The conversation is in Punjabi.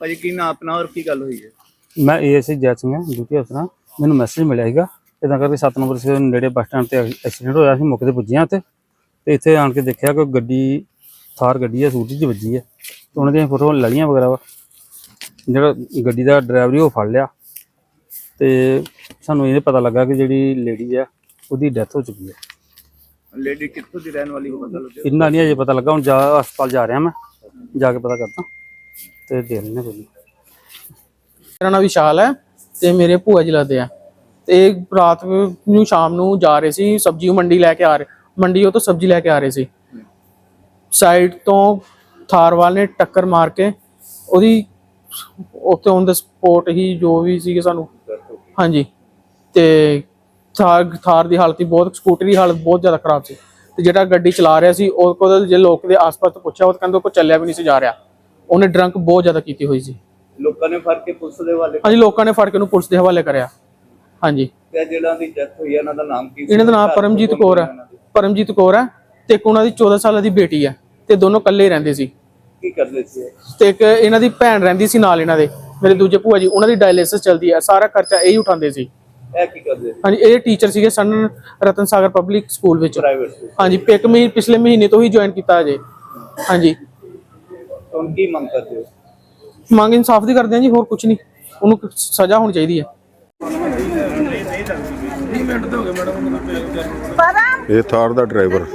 ਭਾਜੀ ਕੀ ਨਾਂ ਆਪਣਾ ਔਰ ਕੀ ਗੱਲ ਹੋਈ ਹੈ? ਮੈਂ ਏਐਸਆਈ ਜੈ ਸਿੰਘ ਹਾਂ ਡਿਊਟੀ ਅਫਸਰ ਹਾਂ। ਮੈਨੂੰ ਮੈਸੇਜ ਮਿਲਿਆ ਸੀਗਾ। ਇਦਾਂ ਕਰਕੇ 7 ਨੰਬਰ ਸੇ ਨੇੜੇ ਬੱਸ ਸਟੈਂਡ ਤੇ ਐਕਸੀਡੈਂਟ ਹੋਇਆ ਸੀ ਮੌਕੇ ਤੇ ਪੁੱਜਿਆ ਤੇ ਤੇ ਇੱਥੇ ਆਣ ਕੇ ਦੇਖਿਆ ਕਿ ਗੱਡੀ ਥਾਰ ਗੱਡੀ ਹੈ ਸੂਟੀ 'ਚ ਵੱਜੀ ਹੈ ਤੇ ਉਹਨਾਂ ਦੀਆਂ ਫੋਟੋ ਲੜੀਆਂ ਵਗੈਰਾ ਵਾ। ਜਿਹੜਾ ਗੱਡੀ ਦਾ ਡਰਾਈਵਰ ਉਹ ਫੜ ਲਿਆ। ਤੇ ਸਾਨੂੰ ਇਹ ਪਤਾ ਲੱਗਾ ਕਿ ਜਿਹੜੀ ਲੇਡੀ ਹੈ ਉਹਦੀ ਡੈਥ ਹੋ ਚੁੱਕੀ ਹੈ ਲੇਡੀ ਕਿੱਥੋਂ ਦੀ ਰਹਿਣ ਵਾਲੀ ਹੋ ਪਤਾ ਲੱਗਿਆ? ਇੰਨਾ ਨਹੀਂ ਅਜੇ ਪਤਾ ਲੱਗਾ ਹੁਣ ਜਾ ਹਸਪਤਾਲ ਜਾ ਰਿਹਾ ਮੈਂ। ਜਾ ਕੇ ਪਤਾ ਕਰਦਾ। ਤੇ ਦੇ ਲੈਣੇ ਕੋਈ। ਮੇਰਾ ਨਾਮ ਵਿਸ਼ਾਲ ਹੈ ਤੇ ਮੇਰੇ ਭੂਆ ਜ਼ਿਲ੍ਹਾ ਲੱਗਦੇ ਆ। ਤੇ ਰਾਤ ਨੂੰ ਸ਼ਾਮ ਨੂੰ ਜਾ ਰਹੇ ਸੀ, ਸਬਜ਼ੀ ਮੰਡੀ ਲੈ ਕੇ ਆ ਰਹੇ, ਮੰਡੀ ਤੋਂ ਸਬਜ਼ੀ ਲੈ ਕੇ ਆ ਰਹੇ ਸੀ। ਸਾਈਡ ਤੋਂ ਥਾਰਵਾਲ ਨੇ ਟੱਕਰ ਮਾਰ ਕੇ ਉਹਦੀ ਉੱਥੇ ਔਨ ਦਾ ਸਪੋਟ ਹੀ ਜੋ ਵੀ ਸੀਗੇ ਸਾਨੂੰ, ਹਾਂਜੀ। ਤੇ ਥਾਰ ਥਾਰ ਦੀ ਹਾਲਤ ਹੀ ਬਹੁਤ, ਸਕੂਟਰੀ ਦੀ ਹਾਲਤ ਬਹੁਤ ਜ਼ਿਆਦਾ ਖਰਾਬ ਸੀ। ਤੇ ਜਿਹੜਾ ਗੱਡੀ ਚਲਾ ਰਿਹਾ ਸੀ, ਉਹ ਕੋਲ ਜੇ ਲੋਕ ਦੇ ਆਸ-ਪਾਸ ਤੋਂ ਪੁੱਛਿਆ, ਉਹ ਤਾਂ ਕਹਿੰਦੇ ਕੋ ਚੱਲਿਆ ਵੀ ਨਹੀਂ ਸੀ, ਜਾ ਰਿਹਾ। ਉਹਨੇ ਡਰੰਕ ਬਹੁਤ ਜ਼ਿਆਦਾ ਕੀਤੀ ਹੋਈ ਸੀ। ਲੋਕਾਂ ਨੇ ਫੜ ਕੇ ਪੁਲਿਸ ਦੇ ਵਾਲੇ ਹਾਂਜੀ ਲੋਕਾਂ ਨੇ ਫੜ ਕੇ ਉਹਨੂੰ ਪੁਲਿਸ ਦੇ ਹਵਾਲੇ ਕਰਿਆ। ਹਾਂਜੀ। ਤੇ ਜਿਹੜਾ ਦੀ ਡੈਥ ਹੋਈ ਹੈ ਇਹਨਾਂ ਦਾ ਨਾਮ ਕੀ ਸੀ? ਇਹਨਾਂ ਦਾ ਨਾਮ ਪਰਮਜੀਤ ਕੌਰ ਹੈ ਪਰਮਜੀਤ ਕੌਰ ਹੈ ਤੇ ਇੱਕ ਉਹਨਾਂ ਦੀ 14 ਸਾਲਾਂ ਦੀ ਬੇਟੀ ਹੈ ਤੇ ਦੋਨੋਂ ਇਕੱਲੇ ਹੀ ਰਹਿੰਦੇ ਸੀ। ਕੀ ਕਰਦੇ ਸੀ ਇਹ? ਤੇ ਇੱਕ ਇਹਨਾਂ ਦੀ ਭੈਣ ਰਹਿੰਦੀ ਸੀ ਨਾਲ ਇਹਨਾਂ ਦੇ। ਮੇਰੇ ਦੂਜੇ ਭੂਆ ਜੀ ਉਹਨਾਂ ਦੀ ਡਾਇਲਿਸਿਸ ਚੱਲਦੀ ਹੈ ਸਾਰਾ ਖਰਚਾ ਇਹ ਹੀ ਉਠਾਉਂਦੇ ਸੀ। ਇਹ ਕੀ ਕਰਦੇ ਸੀ? ਹਾਂਜੀ ਇਹ ਟੀਚਰ ਸੀਗੇ ਸਨ ਰਤਨ ਸਾਗਰ ਪਬਲਿਕ ਸਕੂਲ ਵਿੱਚ। ਪ੍ਰਾਈਵੇਟ ਹਾਂਜੀ ਇੱਕ ਮਹੀਨੇ ਪਿਛਲੇ ਮਹੀਨੇ ਤੋਂ ਹੀ ਜੁਆਇਨ ਕੀਤਾ ਅਜੇ। ਹਾਂਜੀ। ਹੁਣ ਕੀ ਮੰਗ ਕਰਦੇ ਹੋ? ਮੰਗ ਇਨਸਾਫ ਦੀ ਕਰਦੇ ਹਾਂ ਜੀ ਹੋਰ ਕੁਝ ਨਹੀਂ। ਉਹਨੂੰ ਸਜ਼ਾ ਹੋਣੀ ਚਾਹੀਦੀ ਹੈ। ਇਹ ਥਾਰ ਦਾ ਡਰਾਈਵਰ।